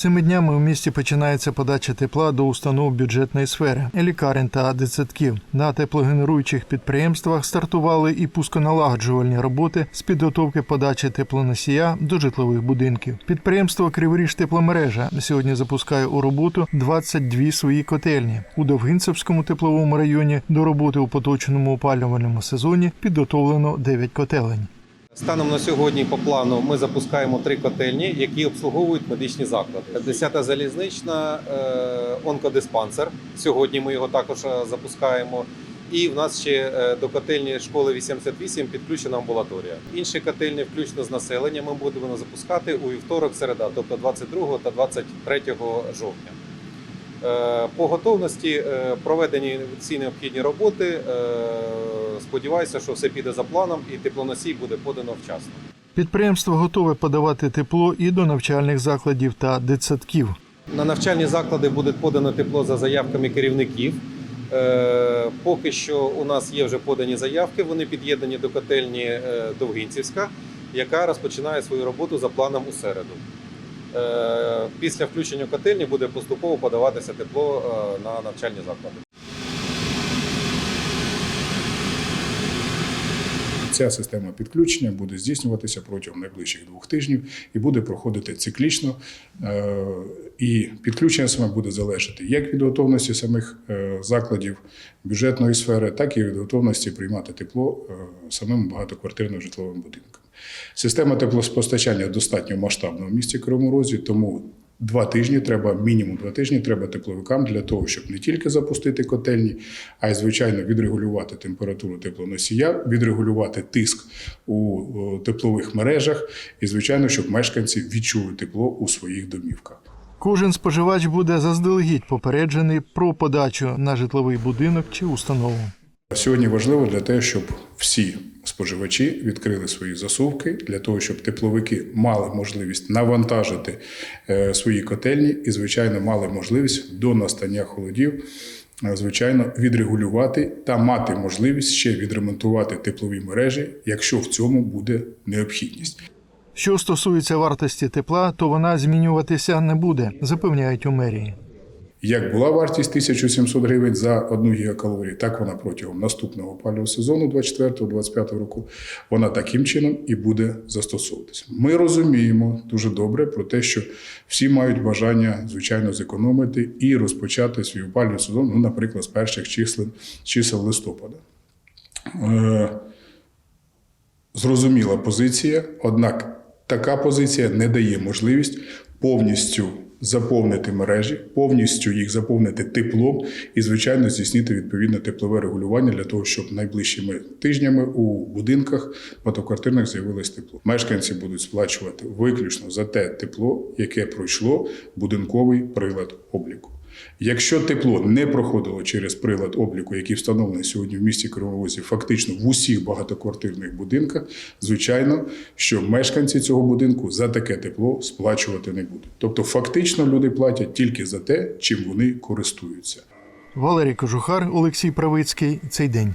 Цими днями у місті починається подача тепла до установ бюджетної сфери, лікарень та дитсадків. На теплогенеруючих підприємствах стартували і пусконалагоджувальні роботи з підготовки подачі теплоносія до житлових будинків. Підприємство Криворіж тепломережа сьогодні запускає у роботу 22 свої котельні. У Довгинцевському тепловому районі до роботи у поточному опалювальному сезоні підготовлено 9 котелень. Станом на сьогодні по плану ми запускаємо три котельні, які обслуговують медичні заклади. Десята залізнична е, онкодиспансер. Сьогодні ми його також е, запускаємо. І в нас ще е, до котельні школи 88 підключена амбулаторія. Інші котельні, включно з населенням, ми будемо запускати у вівторок, середа, тобто 22 та 23 жовтня. По готовності проведені всі необхідні роботи. Сподіваюся, що все піде за планом і теплоносій буде подано вчасно. Підприємство готове подавати тепло і до навчальних закладів та дитсадків. На навчальні заклади буде подано тепло за заявками керівників. Е, Поки що у нас є вже подані заявки. Вони під'єднані до котельні е, Довгинцівська, яка розпочинає свою роботу за планом у середу. Е, Після включення котельні буде поступово подаватися тепло на навчальні заклади. Ця система підключення буде здійснюватися протягом найближчих двох тижнів і буде проходити циклічно. Е, І підключення саме буде залежати як від готовності самих е, закладів бюджетної сфери, так і від готовності приймати тепло е, самим багатоквартирним житловим будинкам. Система теплопостачання достатньо масштабна в місті Кривому Розі, тому Два тижні треба, мінімум два тижні треба тепловикам для того, щоб не тільки запустити котельні, а й звичайно відрегулювати температуру теплоносія, відрегулювати тиск у теплових мережах, і звичайно, щоб мешканці відчули тепло у своїх домівках. Кожен споживач буде заздалегідь попереджений про подачу на житловий будинок чи установу. Сьогодні важливо для того, щоб всі споживачі відкрили свої засувки для того, щоб тепловики мали можливість навантажити е, свої котельні і, звичайно, мали можливість до настання холодів. е, Звичайно, відрегулювати та мати можливість ще відремонтувати теплові мережі, якщо в цьому буде необхідність. Що стосується вартості тепла, то вона змінюватися не буде, запевняють у мерії. Як була вартість 1700 гривень за одну гігакалорію, так вона протягом наступного опалювального сезону 24-25 року вона таким чином і буде застосовуватися. Ми розуміємо дуже добре про те, що всі мають бажання, звичайно, зекономити і розпочати свій опалювальний сезон, ну, наприклад, з перших чисел, чисел листопада. Е, зрозуміла позиція, однак така позиція не дає можливість повністю заповнити мережі, повністю їх заповнити теплом і, звичайно, здійснити відповідне теплове регулювання для того, щоб найближчими тижнями у будинках багатоквартирних з'явилось тепло. Мешканці будуть сплачувати виключно за те тепло, яке пройшло будинковий прилад обліку. Якщо тепло не проходило через прилад обліку, який встановлений сьогодні в місті Кривовозі, фактично в усіх багатоквартирних будинках, звичайно, що мешканці цього будинку за таке тепло сплачувати не будуть. Тобто, фактично, люди платять тільки за те, чим вони користуються. Валерій Кожухар, Олексій Правицький. Цей день.